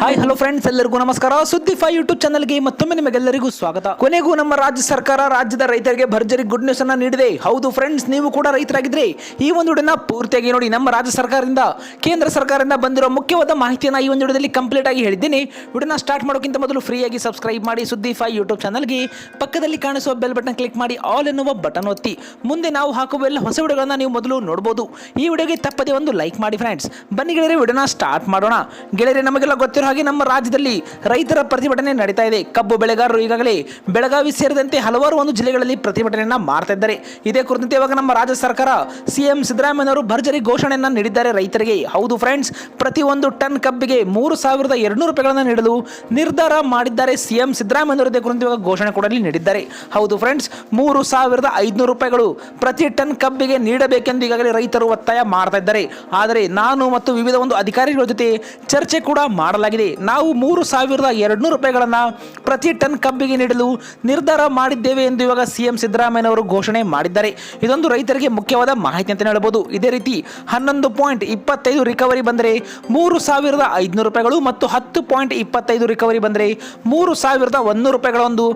Hi hello friends ಎಲ್ಲರಿಗೂ ನಮಸ್ಕಾರ. ಸುದ್ದಿ ಫೈ ಯೂಟ್ಯೂಬ್ ಚಾನಲ್ಗೆ ಮತ್ತೊಮ್ಮೆ ನಿಮಗೆಲ್ಲರಿಗೂ ಸ್ವಾಗತ. ಕೊನೆಗೂ ನಮ್ಮ ರಾಜ್ಯ ಸರ್ಕಾರ ರಾಜ್ಯದ ರೈತರಿಗೆ ಭರ್ಜರಿ ಗುಡ್ ನ್ಯೂಸ್ ಅನ್ನ ನೀಡಿದೆ. ಹೌದು ಫ್ರೆಂಡ್ಸ್ ನೀವು ಕೂಡ ರೈತರಾಗಿದ್ರೆ ಈ ಒಂದು ವಿಡಿಯೋನ ಪೂರ್ತಿಯಾಗಿ ನೋಡಿ. ನಮ್ಮ ರಾಜ್ಯ ಸರ್ಕಾರದಿಂದ, ಕೇಂದ್ರ ಸರ್ಕಾರದಿಂದ ಬಂದಿರೋ ಮುಖ್ಯವಾದ ಮಾಹಿತಿಯನ್ನು ಈ ಒಂದು ವಿಡಿಯೋದಲ್ಲಿ ಕಂಪ್ಲೀಟ್ ಆಗಿ ಹೇಳಿದ್ದೀನಿ. ವಿಡಿಯೋನ ಸ್ಟಾರ್ಟ್ ಮಾಡೋಕ್ಕಿಂತ ಮೊದಲು ಫ್ರೀಯಾಗಿ ಸಬ್ಸ್ಕ್ರೈಬ್ ಮಾಡಿ. ಸುದ್ದಿ ಫೈ ಯೂಟ್ಯೂಬ್ ಚಾನಲ್ಗೆ ಪಕ್ಕದಲ್ಲಿ ಕಾಣಿಸುವ ಬೆಲ್ ಬಟನ್ ಕ್ಲಿಕ್ ಮಾಡಿ. ಆಲ್ ಎನ್ನುವ ಬಟನ್ ಒತ್ತಿ. ಮುಂದೆ ನಾವು ಹಾಕುವ ಎಲ್ಲ ಹೊಸ ವಿಡಿಯೋಗಳನ್ನ ನೀವು ಮೊದಲು ನೋಡಬಹುದು ಈ ವಿಡಿಯೋಗೆ ತಪ್ಪದೆ ಒಂದು ಲೈಕ್ ಮಾಡಿ ಫ್ರೆಂಡ್ಸ್ ಬನ್ನಿ ಗೆಳೆಯರೆ, ವಿಡಿಯೋನ ಸ್ಟಾರ್ಟ್ ಮಾಡೋಣ. ಗೆಳೆಯರೆ, ನಮಗೆಲ್ಲ ಗೊತ್ತಿರೋ ಹಾಗೆ ನಮ್ಮ ರಾಜ್ಯದಲ್ಲಿ ರೈತರ ಪ್ರತಿಭಟನೆ ನಡೀತಾ ಇದೆ. ಕಬ್ಬು ಬೆಳೆಗಾರರು ಈಗಾಗಲೇ ಬೆಳಗಾವಿ ಸೇರಿದಂತೆ ಹಲವಾರು ಒಂದು ಜಿಲ್ಲೆಗಳಲ್ಲಿ ಪ್ರತಿಭಟನೆಯನ್ನ ಮಾಡ್ತಾ ಇದ್ದಾರೆ. ಇದೇ ಕುರಿತಂತೆ ಇವಾಗ ನಮ್ಮ ರಾಜ್ಯ ಸರ್ಕಾರ ಸಿಎಂ ಸಿದ್ದರಾಮಯ್ಯನವರು ಭರ್ಜರಿ ಘೋಷಣೆಯನ್ನು ನೀಡಿದ್ದಾರೆ ರೈತರಿಗೆ. ಹೌದು ಫ್ರೆಂಡ್ಸ್ ಪ್ರತಿ ಒಂದು ಟನ್ ಕಬ್ಬಿಗೆ ಮೂರು ಸಾವಿರದ ಎರಡುನೂರು ರೂಪಾಯಿಗಳನ್ನು ನೀಡಲು ನಿರ್ಧಾರ ಮಾಡಿದ್ದಾರೆ ಸಿಎಂ ಸಿದ್ದರಾಮಯ್ಯನವರು. ಇದೇ ಕುರಿತು ಇವಾಗ ಘೋಷಣೆ ಕೂಡ ನೀಡಿದ್ದಾರೆ. ಹೌದು ಫ್ರೆಂಡ್ಸ್ ಮೂರು ಸಾವಿರದ ಐದುನೂರು ರೂಪಾಯಿಗಳು ಪ್ರತಿ ಟನ್ ಕಬ್ಬಿಗೆ ನೀಡಬೇಕೆಂದು ಈಗಾಗಲೇ ರೈತರು ಒತ್ತಾಯ ಮಾಡ್ತಾ ಇದ್ದಾರೆ. ಆದರೆ ನಾನು ಮತ್ತು ವಿವಿಧ ಒಂದು ಅಧಿಕಾರಿಗಳ ಜೊತೆ ಚರ್ಚೆ ಕೂಡ ಮಾಡಲಾಗಿದೆ. ನಾವು ಮೂರು ಸಾವಿರದ ಎರಡುನೂರು ರೂಪಾಯಿಗಳನ್ನು ಪ್ರತಿ ಟನ್ ಕಬ್ಬಿಗೆ ನೀಡಲು ನಿರ್ಧಾರ ಮಾಡಿದ್ದೇವೆ ಎಂದು ಇವಾಗ ಸಿಎಂ ಸಿದ್ದರಾಮಯ್ಯನವರು ಘೋಷಣೆ ಮಾಡಿದ್ದಾರೆ. ಇದೊಂದು ರೈತರಿಗೆ ಮುಖ್ಯವಾದ ಮಾಹಿತಿ ಅಂತ ಹೇಳ್ಬೋದು. ಇದೇ ರೀತಿ ಹನ್ನೊಂದು ಪಾಯಿಂಟ್ ಇಪ್ಪತ್ತೈದು ರಿಕವರಿ ಬಂದರೆ ಮೂರು ಸಾವಿರದ ಐದುನೂರು ರೂಪಾಯಿಗಳು ಮತ್ತು ಹತ್ತು ಪಾಯಿಂಟ್ ಇಪ್ಪತ್ತೈದು ರಿಕವರಿ ಬಂದರೆ ಮೂರು ಸಾವಿರದ ಒಂದೂರು ರೂಪಾಯಿಗಳ ಒಂದು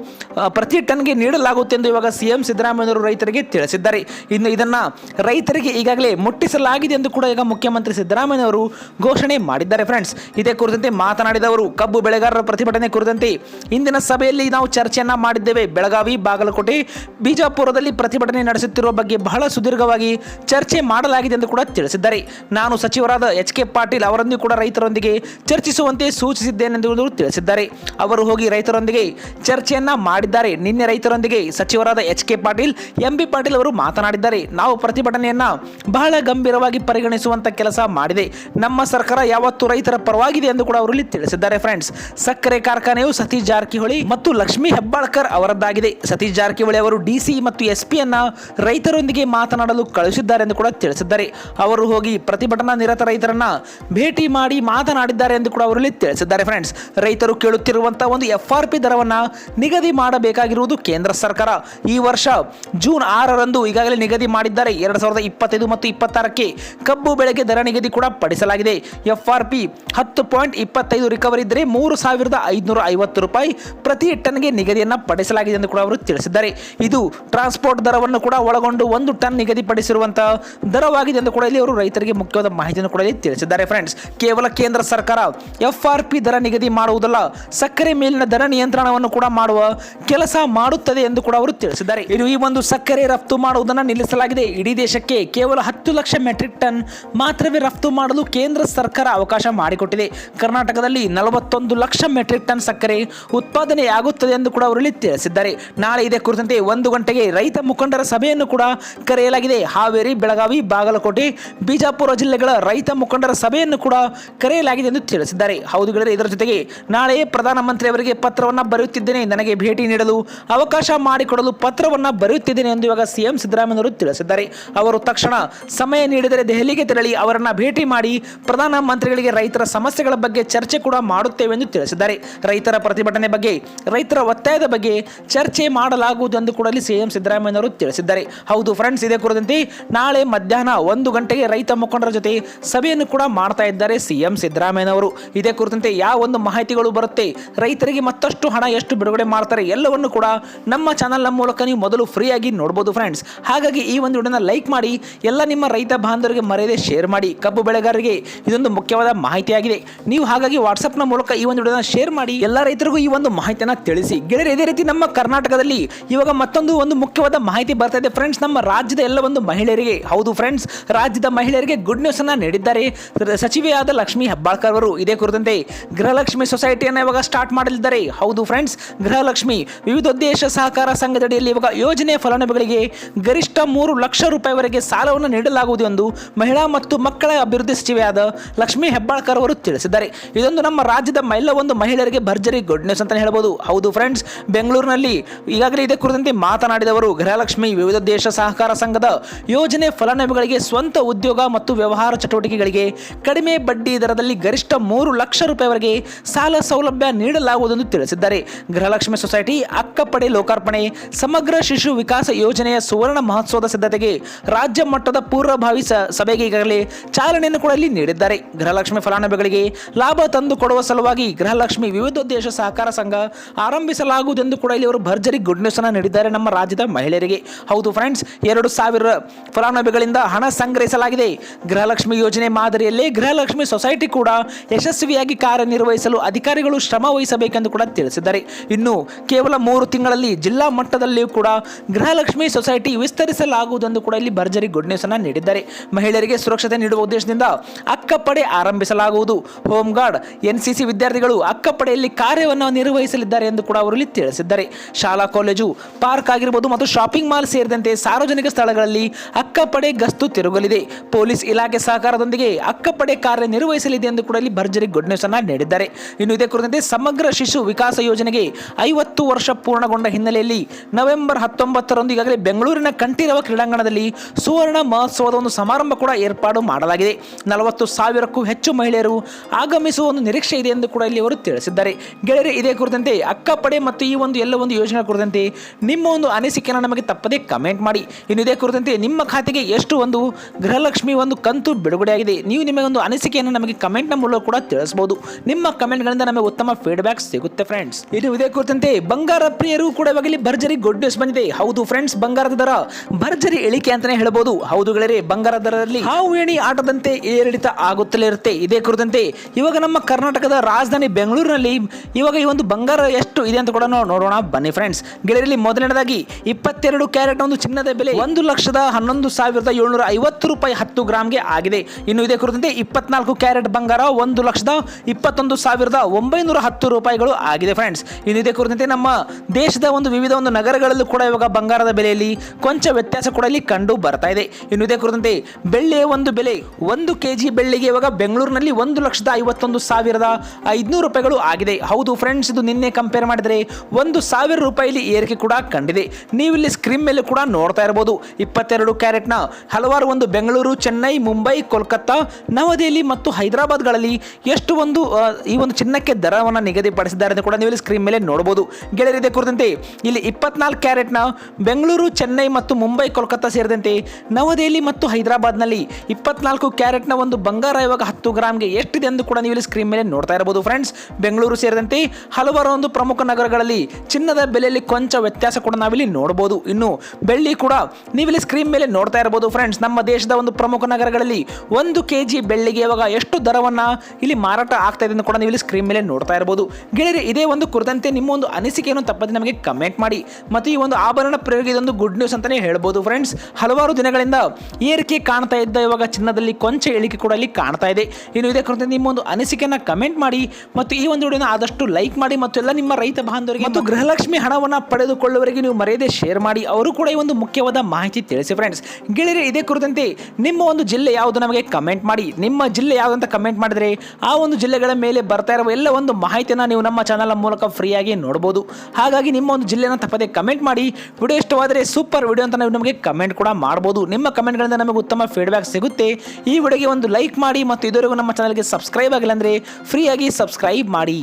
ಪ್ರತಿ ಟನ್ಗೆ ನೀಡಲಾಗುತ್ತೆ ಎಂದು ಇವಾಗ ಸಿಎಂ ಸಿದ್ದರಾಮಯ್ಯನವರು ರೈತರಿಗೆ ತಿಳಿಸಿದ್ದಾರೆ. ಇನ್ನು ಇದನ್ನ ರೈತರಿಗೆ ಈಗಾಗಲೇ ಮುಟ್ಟಿಸಲಾಗಿದೆ ಎಂದು ಕೂಡ ಈಗ ಮುಖ್ಯಮಂತ್ರಿ ಸಿದ್ದರಾಮಯ್ಯನವರು ಘೋಷಣೆ ಮಾಡಿದ್ದಾರೆ ಫ್ರೆಂಡ್ಸ್. ಇದೇ ಕುರಿತಂತೆ ಮಾತನಾಡಿದವರು, ಕಬ್ಬು ಬೆಳೆಗಾರರ ಪ್ರತಿಭಟನೆ ಕುರಿತಂತೆ ಇಂದಿನ ಸಭೆಯಲ್ಲಿ ನಾವು ಚರ್ಚೆಯನ್ನ ಮಾಡಿದ್ದೇವೆ. ಬೆಳಗಾವಿ, ಬಾಗಲಕೋಟೆ, ಬಿಜಾಪುರದಲ್ಲಿ ಪ್ರತಿಭಟನೆ ನಡೆಸುತ್ತಿರುವ ಬಗ್ಗೆ ಬಹಳ ಸುದೀರ್ಘವಾಗಿ ಚರ್ಚೆ ಮಾಡಲಾಗಿದೆ ಎಂದು ಕೂಡ ತಿಳಿಸಿದ್ದಾರೆ. ನಾನು ಸಚಿವರಾದ ಎಚ್ ಕೆ ಪಾಟೀಲ್ ಅವರೊಂದಿಗೆ ಕೂಡ ರೈತರೊಂದಿಗೆ ಚರ್ಚಿಸುವಂತೆ ಸೂಚಿಸಿದ್ದೇನೆ ಎಂದು ತಿಳಿಸಿದ್ದಾರೆ. ಅವರು ಹೋಗಿ ರೈತರೊಂದಿಗೆ ಚರ್ಚೆಯನ್ನ ಮಾಡಿದ್ದಾರೆ. ನಿನ್ನೆ ರೈತರೊಂದಿಗೆ ಸಚಿವರಾದ H K Patil, M B Patil ಅವರು ಮಾತನಾಡಿದ್ದಾರೆ. ನಾವು ಪ್ರತಿಭಟನೆಯನ್ನ ಬಹಳ ಗಂಭೀರವಾಗಿ ಪರಿಗಣಿಸುವಂತ ಕೆಲಸ ಮಾಡಿದೆ. ನಮ್ಮ ಸರ್ಕಾರ ಯಾವತ್ತು ರೈತರ ಪರವಾಗಿದೆ ಎಂದು ಕೂಡ ಅವರಲ್ಲಿ ತಿಳಿಸಿದ್ದಾರೆ ಫ್ರೆಂಡ್ಸ್ ಸಕ್ಕರೆ ಕಾರ್ಖಾನೆಯು ಸತೀಶ್ ಜಾರಕಿಹೊಳಿ ಮತ್ತು ಲಕ್ಷ್ಮೀ ಹೆಬ್ಬಾಳ್ಕರ್ ಅವರದ್ದಾಗಿದೆ. ಸತೀಶ್ ಜಾರಕಿಹೊಳಿ ಅವರು ಡಿಸಿ ಮತ್ತು ಎಸ್ ಅನ್ನ ರೈತರೊಂದಿಗೆ ಮಾತನಾಡಲು ಕಳುಹಿಸಿದ್ದಾರೆ ಎಂದು ಕೂಡ ತಿಳಿಸಿದ್ದಾರೆ. ಅವರು ಹೋಗಿ ಪ್ರತಿಭಟನಾ ನಿರತ ರೈತರನ್ನ ಭೇಟಿ ಮಾಡಿ ಮಾತನಾಡಿದ್ದಾರೆ ಎಂದು ಕೂಡ ಅವರಲ್ಲಿ ತಿಳಿಸಿದ್ದಾರೆ ಫ್ರೆಂಡ್ಸ್ ರೈತರು ಕೇಳುತ್ತಿರುವಂತಹ ಒಂದು ಎಫ್ ಆರ್ ಪಿ ದರವನ್ನ ನಿಗದಿ ಮಾಡಬೇಕಾಗಿರುವುದು ಕೇಂದ್ರ ಸರ್ಕಾರ. ಈ ವರ್ಷ ಜೂನ್ ಆರರಂದು ಈಗಾಗಲೇ ನಿಗದಿ ಮಾಡಿದ್ದಾರೆ. ಎರಡು ಸಾವಿರದ ಇಪ್ಪತ್ತೈದು ಮತ್ತು ಇಪ್ಪತ್ತಾರಕ್ಕೆ ಕಬ್ಬು ಬೆಳೆಗೆ ದರ ನಿಗದಿ ಕೂಡ ಪಡಿಸಲಾಗಿದೆ. ಎಫ್ ಆರ್ ಪಿ ಹತ್ತು ಪಾಯಿಂಟ್ ಇಪ್ಪತ್ತೈದು ರಿಕವರಿ ಇದ್ದರೆ ಮೂರು ಸಾವಿರದ ಐದುನೂರ ಐವತ್ತು ರೂಪಾಯಿ ಪ್ರತಿ ಟನ್ಗೆ ನಿಗದಿಯನ್ನು ಪಡಿಸಲಾಗಿದೆ ಎಂದು ಕೂಡ ಅವರು ತಿಳಿಸಿದ್ದಾರೆ. ಇದು ಟ್ರಾನ್ಸ್ಪೋರ್ಟ್ ದರವನ್ನು ಕೂಡ ಒಳಗೊಂಡು ಒಂದು ಟನ್ ನಿಗದಿಪಡಿಸಿರುವಂತಹ ದರವಾಗಿದೆ ಎಂದು ಕೂಡ ಇಲ್ಲಿ ಅವರು ರೈತರಿಗೆ ಮುಖ್ಯವಾದ ಮಾಹಿತಿಯನ್ನು ಕೂಡ ಇಲ್ಲಿ ತಿಳಿಸಿದ್ದಾರೆ. ಫ್ರೆಂಡ್ಸ್ ಕೇವಲ ಕೇಂದ್ರ ಸರ್ಕಾರ ಎಫ್ ಆರ್ ಪಿ ದರ ನಿಗದಿ ಮಾಡುವುದಲ್ಲ, ಸಕ್ಕರೆ ಮೇಲಿನ ದರ ನಿಯಂತ್ರಣವನ್ನು ಕೂಡ ಮಾಡುವ ಕೆಲಸ ಮಾಡುತ್ತದೆ ಎಂದು ಕೂಡ ಅವರು ತಿಳಿಸಿದ್ದಾರೆ. ಇದು ಈ ಒಂದು ಸಕ್ಕರೆ ರಫ್ತು ಮಾಡುವುದನ್ನು ನಿಲ್ಲಿಸಲಾಗಿದೆ. ಇಡೀ ದೇಶಕ್ಕೆ ಕೇವಲ ಹತ್ತು ಲಕ್ಷ ಮೆಟ್ರಿಕ್ ಟನ್ ಮಾತ್ರವೇ ರಫ್ತು ಮಾಡಲು ಕೇಂದ್ರ ಸರ್ಕಾರ ಅವಕಾಶ ಮಾಡಿಕೊಟ್ಟಿದೆ. ಕರ್ನಾಟಕದಲ್ಲಿ ನಲವತ್ತೊಂದು ಲಕ್ಷ ಮೆಟ್ರಿಕ್ ಟನ್ ಸಕ್ಕರೆ ಉತ್ಪಾದನೆಯಾಗುತ್ತದೆ ಎಂದು ಕೂಡ ಅವರಲ್ಲಿ ತಿಳಿಸಿದ್ದಾರೆ. ನಾಳೆ ಇದೇ ಕುರಿತಂತೆ ಒಂದು ಗಂಟೆಗೆ ರೈತ ಮುಖಂಡರ ಸಭೆಯನ್ನು ಕೂಡ ಕರೆಯಲಾಗಿದೆ. ಹಾವೇರಿ, ಬೆಳಗಾವಿ, ಬಾಗಲಕೋಟೆ, ಬಿಜಾಪುರ ಜಿಲ್ಲೆಗಳ ರೈತ ಮುಖಂಡರ ಸಭೆಯನ್ನು ಕೂಡ ಕರೆಯಲಾಗಿದೆ ಎಂದು ತಿಳಿಸಿದ್ದಾರೆ. ಹೌದು ಗೆಳೆಯರೆ, ಇದರ ಜೊತೆಗೆ ನಾಳೆ ಪ್ರಧಾನಮಂತ್ರಿ ಅವರಿಗೆ ಪತ್ರವನ್ನು ಬರೆಯುತ್ತಿದ್ದೇನೆ. ನನಗೆ ಭೇಟಿ ನೀಡಲು ಅವಕಾಶ ಮಾಡಿಕೊಡಲು ಪತ್ರವನ್ನು ಬರೆಯುತ್ತಿದ್ದೇನೆ ಎಂದು ಇವಾಗ ಸಿಎಂ ಸಿದ್ದರಾಮಯ್ಯವರು ತಿಳಿಸಿದ್ದಾರೆ. ಅವರು ತಕ್ಷಣ ಸಮಯ ನೀಡಿದರೆ ದೆಹಲಿಗೆ ತೆರಳಿ ಅವರನ್ನು ಭೇಟಿ ಮಾಡಿ ಪ್ರಧಾನಮಂತ್ರಿಗಳಿಗೆ ರೈತರ ಸಮಸ್ಯೆಗಳ ಬಗ್ಗೆ ಚರ್ಚೆ ಕೂಡ ಮಾಡುತ್ತೇವೆ ಎಂದು ತಿಳಿಸಿದ್ದಾರೆ. ರೈತರ ಪ್ರತಿಭಟನೆ ಬಗ್ಗೆ, ರೈತರ ಒತ್ತಾಯದ ಬಗ್ಗೆ ಚರ್ಚೆ ಮಾಡಲಾಗುವುದು ಎಂದು ಕೂಡ ಇಲ್ಲಿ ಸಿಎಂ ಸಿದ್ದರಾಮಯ್ಯನವರು ತಿಳಿಸಿದ್ದಾರೆ. ಹೌದು ಫ್ರೆಂಡ್ಸ್ ಇದೇ ಕುರಿತಂತೆ ನಾಳೆ ಮಧ್ಯಾಹ್ನ ಒಂದು ಗಂಟೆಗೆ ರೈತ ಮುಖಂಡರ ಜೊತೆ ಸಭೆಯನ್ನು ಕೂಡ ಮಾಡ್ತಾ ಇದ್ದಾರೆ ಸಿಎಂ ಸಿದ್ದರಾಮಯ್ಯನವರು. ಇದೇ ಕುರಿತಂತೆ ಯಾವ ಒಂದು ಮಾಹಿತಿಗಳು ಬರುತ್ತೆ, ರೈತರಿಗೆ ಮತ್ತಷ್ಟು ಹಣ ಎಷ್ಟು ಬಿಡುಗಡೆ ಮಾಡ್ತಾರೆ, ಎಲ್ಲವನ್ನು ಕೂಡ ನಮ್ಮ ಚಾನಲ್ನ ಮೂಲಕ ನೀವು ಮೊದಲು ಫ್ರೀಯಾಗಿ ನೋಡ್ಬೋದು ಫ್ರೆಂಡ್ಸ್ ಹಾಗಾಗಿ ಈ ಒಂದು ವಿಡಿಯೋನ ಲೈಕ್ ಮಾಡಿ, ಎಲ್ಲ ನಿಮ್ಮ ರೈತ ಬಾಂಧವರಿಗೆ ಮರೆಯದೆ ಶೇರ್ ಮಾಡಿ. ಕಬ್ಬು ಬೆಳೆಗಾರರಿಗೆ ಇದೊಂದು ಮುಖ್ಯವಾದ ಮಾಹಿತಿಯಾಗಿದೆ. ನೀವು ಹಾಗಾಗಿ ವಾಟ್ಸಪ್ನ ಮೂಲಕ ಈ ಒಂದು ವಿಡಿಯೋನ ಶೇರ್ ಮಾಡಿ ಎಲ್ಲ ರೈತರಿಗೂ ಈ ಒಂದು ಮಾಹಿತಿಯನ್ನು ತಿಳಿಸಿ. ಗೆಳೆಯರು, ಇದೇ ರೀತಿ ನಮ್ಮ ಕರ್ನಾಟಕದಲ್ಲಿ ಇವಾಗ ಮತ್ತೊಂದು ಒಂದು ಮುಖ್ಯವಾದ ಮಾಹಿತಿ ಬರ್ತಾ ಇದೆ. ಫ್ರೆಂಡ್ಸ್ ನಮ್ಮ ರಾಜ್ಯದ ಎಲ್ಲ ಒಂದು ಮಹಿಳೆಯರಿಗೆ, ಹೌದು ಫ್ರೆಂಡ್ಸ್ ರಾಜ್ಯದ ಮಹಿಳೆಯರಿಗೆ ಗುಡ್ ನ್ಯೂಸ್ ಅನ್ನ ನೀಡಿದ್ದಾರೆ. ಸಚಿವೆಯಾದ ಲಕ್ಷ್ಮಿ ಹೆಬ್ಬಾಳ್ಕರ್ ಅವರು ಇದೇ ಕುರಿತಂತೆ ಗೃಹಲಕ್ಷ್ಮಿ ಸೊಸೈಟಿಯನ್ನು ಇವಾಗ ಸ್ಟಾರ್ಟ್ ಮಾಡಲಿದ್ದಾರೆ. ಹೌದು ಫ್ರೆಂಡ್ಸ್ ಗೃಹಲಕ್ಷ್ಮಿ ವಿವಿಧೋದ್ದೇಶ ಸಹಕಾರ ಸಂಘದಡಿಯಲ್ಲಿ ಇವಾಗ ಯೋಜನೆ ಫಲಾನುಭವಿಗಳಿಗೆ ಗರಿಷ್ಠ ಮೂರು ಲಕ್ಷ ರೂಪಾಯಿವರೆಗೆ ಸಾಲವನ್ನು ನೀಡಲಾಗುವುದು ಎಂದು ಮಹಿಳಾ ಮತ್ತು ಮಕ್ಕಳ ಅಭಿವೃದ್ಧಿ ಸಚಿವೆಯಾದ ಲಕ್ಷ್ಮಿ ಹೆಬ್ಬಾಳ್ಕರ್ ಅವರು ತಿಳಿಸಿದ್ದಾರೆ. ಇದೊಂದು ನಮ್ಮ ರಾಜ್ಯದ ಎಲ್ಲ ಒಂದು ಮಹಿಳೆಯರಿಗೆ ಭರ್ಜರಿ ಗುಡ್ ನ್ಯೂಸ್ ಅಂತ ಹೇಳ್ಬೋದು. ಹೌದು ಫ್ರೆಂಡ್ಸ್ ಬೆಂಗಳೂರಿನಲ್ಲಿ ಈಗಾಗಲೇ ಇದೇ ಕುರಿತಂತೆ ಮಾತನಾಡಿದವರು ಗೃಹಲಕ್ಷ್ಮಿ ವಿವಿಧ ದೇಶ ಸಹಕಾರ ಸಂಘದ ಯೋಜನೆ ಫಲಾನುಭವಿಗಳಿಗೆ ಸ್ವಂತ ಉದ್ಯೋಗ ಮತ್ತು ವ್ಯವಹಾರ ಚಟುವಟಿಕೆಗಳಿಗೆ ಕಡಿಮೆ ಬಡ್ಡಿ ದರದಲ್ಲಿ ಗರಿಷ್ಠ ಮೂರು ಲಕ್ಷ ರೂಪಾಯಿವರೆಗೆ ಸಾಲ ಸೌಲಭ್ಯ ನೀಡಲಾಗುವುದು ಎಂದು ತಿಳಿಸಿದ್ದಾರೆ. ಗೃಹಲಕ್ಷ್ಮಿ ಸೊಸೈಟಿ ಅಕ್ಕಪಡೆ ಲೋಕಾರ್ಪಣೆ, ಸಮಗ್ರ ಶಿಶು ವಿಕಾಸ ಯೋಜನೆಯ ಸುವರ್ಣ ಮಹೋತ್ಸವದ ಸಿದ್ಧತೆಗೆ ರಾಜ್ಯ ಮಟ್ಟದ ಪೂರ್ವಭಾವಿ ಸಭೆಗೆ ಈಗಾಗಲೇ ಚಾಲನೆಯನ್ನು ಕೂಡ ಇಲ್ಲಿ ನೀಡಿದ್ದಾರೆ. ಗೃಹಲಕ್ಷ್ಮಿ ಫಲಾನುಭವಿಗಳಿಗೆ ಲಾಭ ತಂದು ಕೊಡುವ ಸಲುವಾಗಿ ಗೃಹಲಕ್ಷ್ಮಿ ವಿವಿಧೋದ್ದೇಶ ಸಹಕಾರ ಸಂಘ ಆರಂಭಿಸಲಾಗುವುದೆಂದು ಕೂಡ ಇಲ್ಲಿ ಅವರು ಭರ್ಜರಿ ಗುಡ್ ನ್ಯೂಸ್ ಅನ್ನು ನೀಡಿದ್ದಾರೆ ನಮ್ಮ ರಾಜ್ಯದ ಮಹಿಳೆಯರಿಗೆ. ಹೌದು ಫ್ರೆಂಡ್ಸ್ ಎರಡು ಸಾವಿರ ಫಲಾನುಭವಿಗಳಿಂದ ಹಣ ಸಂಗ್ರಹಿಸಲಾಗಿದೆ. ಗೃಹಲಕ್ಷ್ಮಿ ಯೋಜನೆ ಮಾದರಿಯಲ್ಲೇ ಗೃಹಲಕ್ಷ್ಮಿ ಸೊಸೈಟಿ ಕೂಡ ಯಶಸ್ವಿಯಾಗಿ ಕಾರ್ಯನಿರ್ವಹಿಸಲು ಅಧಿಕಾರಿಗಳು ಶ್ರಮ ವಹಿಸಬೇಕೆಂದು ಕೂಡ ತಿಳಿಸಿದ್ದಾರೆ. ಇನ್ನು ಕೇವಲ ಮೂರು ತಿಂಗಳಲ್ಲಿ ಜಿಲ್ಲಾ ಮಟ್ಟದಲ್ಲಿಯೂ ಕೂಡ ಗೃಹಲಕ್ಷ್ಮಿ ಸೊಸೈಟಿ ವಿಸ್ತರಿಸಲಾಗುವುದೆಂದು ಕೂಡ ಇಲ್ಲಿ ಭರ್ಜರಿ ಗುಡ್ ನ್ಯೂಸ್ ಅನ್ನು ನೀಡಿದ್ದಾರೆ. ಮಹಿಳೆಯರಿಗೆ ಸುರಕ್ಷತೆ ನೀಡುವ ಉದ್ದೇಶದಿಂದ ಅಕ್ಕಪಡೆ ಆರಂಭಿಸಲಾಗುವುದು. ಹೋಮ್ ಗಾರ್ಡ್ ಎನ್ಸಿಸಿ ವಿದ್ಯಾರ್ಥಿಗಳು ಅಕ್ಕಪಡೆಯಲ್ಲಿ ಕಾರ್ಯವನ್ನು ನಿರ್ವಹಿಸಲಿದ್ದಾರೆ ಎಂದು ಕೂಡ ಅವರು ತಿಳಿಸಿದ್ದಾರೆ. ಶಾಲಾ, ಕಾಲೇಜು, ಪಾರ್ಕ್ ಆಗಿರಬಹುದು ಮತ್ತು ಶಾಪಿಂಗ್ ಮಾಲ್ ಸೇರಿದಂತೆ ಸಾರ್ವಜನಿಕ ಸ್ಥಳಗಳಲ್ಲಿ ಅಕ್ಕಪಡೆ ಗಸ್ತು ತಿರುಗಲಿದೆ. ಪೊಲೀಸ್ ಇಲಾಖೆ ಸಹಕಾರದೊಂದಿಗೆ ಅಕ್ಕಪಡೆ ಕಾರ್ಯನಿರ್ವಹಿಸಲಿದೆ ಎಂದು ಕೂಡ ಇಲ್ಲಿ ಭರ್ಜರಿ ಗುಡ್ ನ್ಯೂಸ್ ಅನ್ನ ನೀಡಿದ್ದಾರೆ. ಇನ್ನು ಇದೇ ಕುರಿತಂತೆ ಸಮಗ್ರ ಶಿಶು ವಿಕಾಸ ಯೋಜನೆಗೆ ಐವತ್ತು ವರ್ಷ ಪೂರ್ಣಗೊಂಡ ಹಿನ್ನೆಲೆಯಲ್ಲಿ ನವೆಂಬರ್ ಹತ್ತೊಂಬತ್ತರಂದು ಈಗಾಗಲೇ ಬೆಂಗಳೂರಿನ ಕಂಠೀರವ ಕ್ರೀಡಾಂಗಣದಲ್ಲಿ ಸುವರ್ಣ ಮಹೋತ್ಸವದ ಒಂದು ಸಮಾರಂಭ ಕೂಡ ಏರ್ಪಾಡು ಮಾಡಲಾಗಿದೆ. ನಲವತ್ತು ಸಾವಿರಕ್ಕೂ ಹೆಚ್ಚು ಮಹಿಳೆಯರು ಆಗಮಿಸುವ ಒಂದು ನಿರೀಕ್ಷೆ ಇದೆ ಎಂದು ಕೂಡ ಇಲ್ಲಿ ಅವರು ತಿಳಿಸಿದ್ದಾರೆ. ಗೆಳೆಯರೆ, ಇದೇ ಕುರಿತಂತೆ ಅಕ್ಕಪಡೆ ಮತ್ತು ಈ ಒಂದು ಎಲ್ಲ ಒಂದು ಯೋಜನೆ ಕುರಿತಂತೆ ನಿಮ್ಮ ಒಂದು ಅನಿಸಿಕೆಯನ್ನು ನಮಗೆ ತಪ್ಪದೇ ಕಮೆಂಟ್ ಮಾಡಿ. ಇನ್ನು ಇದೇ ಕುರಿತಂತೆ ನಿಮ್ಮ ಖಾತೆಗೆ ಎಷ್ಟು ಒಂದು ಗೃಹಲಕ್ಷ್ಮಿ ಒಂದು ಕಂತು ಬಿಡುಗಡೆಯಾಗಿದೆ. ನೀವು ನಿಮಗೆ ಒಂದು ಅನಿಸಿಕೆಯನ್ನು ನಮಗೆ ಕಮೆಂಟ್ನ ಮೂಲಕ ಕೂಡ ತಿಳಿಸಬಹುದು. ನಿಮ್ಮ ಕಮೆಂಟ್ಗಳಿಂದ ನಮಗೆ ಉತ್ತಮ ಫೀಡ್ಬ್ಯಾಕ್ ಸಿಗುತ್ತೆ ಫ್ರೆಂಡ್ಸ್ ಇದು ಇದೇ ಕುರಿತಂತೆ ಬಂಗಾರ ಪ್ರಿಯರು ಕೂಡ ಇವಾಗಲಿ ಭರ್ಜರಿ ಗುಡ್ ನ್ಯೂಸ್ ಬಂದಿದೆ. ಹೌದು ಫ್ರೆಂಡ್ಸ್ ಬಂಗಾರದ ದರ ಭರ್ಜರಿ ಇಳಿಕೆ ಅಂತಾನೆ ಹೇಳಬಹುದು ಹೌದು ಗೆಳೆಯರೆ ಬಂಗಾರ ದರದಲ್ಲಿ ಹಾವು ಏಣಿ ಆಟದಂತೆ ಏರಿಳಿತ ಆಗುತ್ತಲೇ ಇರುತ್ತೆ. ಇದೇ ಕುರಿತಂತೆ ಇವಾಗ ನಮ್ಮ ಕರ್ನಾಟಕದ ರಾಜಧಾನಿ ಬೆಂಗಳೂರಿನಲ್ಲಿ ಇವಾಗ ಈ ಒಂದು ಬಂಗಾರ ಎಷ್ಟು ಇದೆ ಅಂತ ಕೂಡ ನೋಡೋಣ. ಬನ್ನಿ ಫ್ರೆಂಡ್ಸ್ ಗೆಳೆಯರಲ್ಲಿ ಮೊದಲನೇದಾಗಿ ಇಪ್ಪತ್ತೆರಡು ಕ್ಯಾರೆಟ್ ಒಂದು ಚಿನ್ನದ ಬೆಲೆ ಒಂದು ಲಕ್ಷದ ಹನ್ನೊಂದು ಸಾವಿರದ ಏಳ್ನೂರ ಐವತ್ತು ರೂಪಾಯಿ ಹತ್ತು ಗ್ರಾಮ್ಗೆ ಆಗಿದೆ. ಇನ್ನು ಇದೇ ಕುರಿತಂತೆ ಇಪ್ಪತ್ನಾಲ್ಕು ಕ್ಯಾರೆಟ್ ಬಂಗಾರ ಒಂದು ಲಕ್ಷದ ಇಪ್ಪತ್ತೊಂದು ಸಾವಿರದ ಒಂಬೈನೂರ ಹತ್ತು ರೂಪಾಯಿಗಳು ಆಗಿದೆ ಫ್ರೆಂಡ್ಸ್ ಇನ್ನು ಇದೇ ಕುರಿತಂತೆ ನಮ್ಮ ದೇಶದ ಒಂದು ವಿವಿಧ ಒಂದು ನಗರಗಳಲ್ಲೂ ಕೂಡ ಇವಾಗ ಬಂಗಾರದ ಬೆಲೆಯಲ್ಲಿ ಕೊಂಚ ವ್ಯತ್ಯಾಸ ಕೂಡ ಇಲ್ಲಿ ಕಂಡು ಬರ್ತಾ ಇದೆ. ಇನ್ನು ಇದೇ ಕುರಿತಂತೆ ಬೆಳ್ಳಿಯ ಒಂದು ಬೆಲೆ ಒಂದು ಕೆಜಿ ಬೆಳ್ಳಿಗೆ ಇವಾಗ ಬೆಂಗಳೂರಿನಲ್ಲಿ ಒಂದು ಲಕ್ಷದ ಐವತ್ತೊಂದು ಸಾವಿರದ ಐದುನೂರು ರೂಪಾಯಿಗಳು ಆಗಿದೆ. ಹೌದು ಫ್ರೆಂಡ್ಸ್ ಇದು ನಿನ್ನೆ ಕಂಪೇರ್ ಮಾಡಿದರೆ ಒಂದು ಸಾವಿರ ರೂಪಾಯಿಲಿ ಏರಿಕೆ ಕೂಡ ಕಂಡಿದೆ. ನೀವು ಇಲ್ಲಿ ಸ್ಕ್ರೀನ್ ಮೇಲೆ ಕೂಡ ನೋಡ್ತಾ ಇರಬಹುದು ಇಪ್ಪತ್ತೆರಡು ಕ್ಯಾರೆಟ್ನ ಹಲವಾರು ಒಂದು ಬೆಂಗಳೂರು, ಚೆನ್ನೈ, ಮುಂಬೈ, ಕೋಲ್ಕತ್ತಾ, ನವದೆಹಲಿ ಮತ್ತು ಹೈದರಾಬಾದ್ಗಳಲ್ಲಿ ಎಷ್ಟು ಒಂದು ಈ ಒಂದು ಚಿನ್ನಕ್ಕೆ ದರವನ್ನು ನಿಗದಿಪಡಿಸಿದ್ದಾರೆ ಅಂತ ಕೂಡ ನೀವು ಇಲ್ಲಿ ಸ್ಕ್ರೀನ್ ಮೇಲೆ ನೋಡಬಹುದು ಗೆಳೆಯರಿದೆ ಕುರಿತಂತೆ ಇಲ್ಲಿ ಇಪ್ಪತ್ನಾಲ್ಕು ಕ್ಯಾರೆಟ್ನ ಬೆಂಗಳೂರು, ಚೆನ್ನೈ ಮತ್ತು ಮುಂಬೈ, ಕೋಲ್ಕತ್ತಾ ಸೇರಿದಂತೆ ನವದೆಹಲಿ ಮತ್ತು ಹೈದರಾಬಾದ್ನಲ್ಲಿ ಇಪ್ಪತ್ನಾಲ್ಕು ಕ್ಯಾರೆಟ್ನ ಒಂದು ಬಂಗಾರ ಇವಾಗ ಹತ್ತು ಗ್ರಾಮ್ಗೆ ಎಷ್ಟಿದೆ ಎಂದು ಕೂಡ ನೀವು ಇಲ್ಲಿ ಸ್ಕ್ರೀನ್ ಮೇಲೆ ನೋಡ್ತಾ ಇರಬಹುದು ಫ್ರೆಂಡ್ಸ್ ಬೆಂಗಳೂರು ಸೇರಿದಂತೆ ಹಲವಾರು ಒಂದು ಪ್ರಮುಖ ನಗರಗಳಲ್ಲಿ ಚಿನ್ನದ ಬೆಲೆಯಲ್ಲಿ ಕೊಂಚ ವ್ಯತ್ಯಾಸ ಕೂಡ ನಾವಿಲ್ಲಿ ನೋಡಬಹುದು ಇನ್ನು ಬೆಳ್ಳಿ ಕೂಡ ನೀವಿಲ್ಲಿ ಸ್ಕ್ರೀನ್ ಮೇಲೆ ನೋಡ್ತಾ ಇರಬಹುದು ಫ್ರೆಂಡ್ಸ್ ನಮ್ಮ ದೇಶದ ಒಂದು ಪ್ರಮುಖ ನಗರಗಳಲ್ಲಿ ಒಂದು ಕೆ ಜಿ ಬೆಳ್ಳಿಗೆ ಇವಾಗ ಎಷ್ಟು ದರವನ್ನ ಇಲ್ಲಿ ಮಾರಾಟ ಆಗ್ತಾ ಇದೆ ಕೂಡ ನೀವು ಇಲ್ಲಿ ಸ್ಕ್ರೀನ್ ಮೇಲೆ ನೋಡ್ತಾ ಇರಬಹುದು. ಗೆಳೆಯರೆ, ಇದೇ ಒಂದು ಕುರಿತಂತೆ ನಿಮ್ಮ ಒಂದು ಅನಿಸಿಕೆಯನ್ನು ತಪ್ಪದೆ ನಮಗೆ ಕಮೆಂಟ್ ಮಾಡಿ. ಮತ್ತು ಈ ಒಂದು ಆಭರಣ ಪ್ರಯೋಗ ಇದೊಂದು ಗುಡ್ ನ್ಯೂಸ್ ಅಂತಾನೆ ಹೇಳ್ಬೋದು ಫ್ರೆಂಡ್ಸ್ ಹಲವಾರು ದಿನಗಳಿಂದ ಏರಿಕೆ ಕಾಣ್ತಾ ಇದ್ದ ಇವಾಗ ಚಿನ್ನದಲ್ಲಿ ಕೊಂಚ ಇಳಿಕೆ ಕೂಡ ಇಲ್ಲಿ ಕಾಣ್ತಾ ಇದೆ. ಇನ್ನು ಇದೇ ಕುರಿತಂತೆ ನಿಮ್ಮ ಒಂದು ಅನಿಸಿಕೆಯನ್ನು ಕಮೆಂಟ್ ಮಾಡಿ ಮತ್ತು ಈ ಒಂದು ವಿಡಿಯೋನ ಆದಷ್ಟು ಲೈಕ್ ಮಾಡಿ ಮತ್ತು ಎಲ್ಲ ನಿಮ್ಮ ರೈತ ಬಾಂಧವರಿಗೆ ಮತ್ತು ಗೃಹಲಕ್ಷ್ಮಿ ಹಣವನ್ನು ಪಡೆದುಕೊಳ್ಳುವವರಿಗೆ ನೀವು ಮರೆಯದೆ ಶೇರ್ ಮಾಡಿ. ಅವರು ಕೂಡ ಈ ಒಂದು ಮುಖ್ಯವಾದ ಮಾಹಿತಿ ತಿಳಿಸಿ ಫ್ರೆಂಡ್ಸ್ ಗೆಳೆಯರೆ ಇದೇ ಕುರಿತಂತೆ ನಿಮ್ಮ ಒಂದು ಜಿಲ್ಲೆ ಯಾವುದು ನಮಗೆ ಕಮೆಂಟ್ ಮಾಡಿ. ನಿಮ್ಮ ಜಿಲ್ಲೆ ಯಾವುದು ಅಂತ ಕಮೆಂಟ್ ಮಾಡಿದ್ರೆ ಆ ಒಂದು ಜಿಲ್ಲೆಗಳ ಮೇಲೆ ಬರ್ತಾ ಇರುವ ಎಲ್ಲ ಒಂದು ಮಾಹಿತಿಯನ್ನು ನೀವು ನಮ್ಮ ಚಾನಲ್ ಮೂಲಕ ಫ್ರೀಯಾಗಿ ನೋಡ್ಬೋದು. ಹಾಗಾಗಿ ನಿಮ್ಮ ಒಂದು ಜಿಲ್ಲೆನ ತಪ್ಪದೆ ಕಮೆಂಟ್ ಮಾಡಿ. ವಿಡಿಯೋ ಇಷ್ಟವಾದರೆ ಸೂಪರ್ ವಿಡಿಯೋ ಅಂತ ನೀವು ನಮಗೆ ಕಮೆಂಟ್ ಕೂಡ ಮಾಡ್ಬೋದು. ನಿಮ್ಮ ಕಮೆಂಟ್ಗಳಿಂದ ನಮಗೆ ಉತ್ತಮ ಫೀಡ್ಬ್ಯಾಕ್ ಸಿಗುತ್ತೆ. ಈ ವಿಡಿಯೋಗೆ ಒಂದು ಲೈಕ್ ಮಾಡಿ ಮತ್ತು ಇದುವರೆಗೂ ನಮ್ಮ ಚಾನಲ್ಗೆ ಸಬ್ಸ್ಕ್ರೈಬ್ ಆಗಿಲ್ಲ ಅಂದರೆ ಫ್ರೀಯಾಗಿ ಸಬ್ಸ್ಕ್ರೈಬ್ ಮಾಡಿ